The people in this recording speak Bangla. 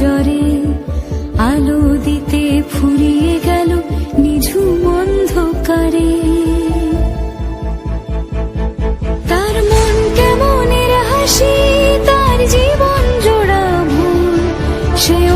জরে আলো দিতে ফুরিয়ে গেল নিঝু অন্ধকারে। তার মন কেমন হাসি, তার জীবন জোড়া ভুল সে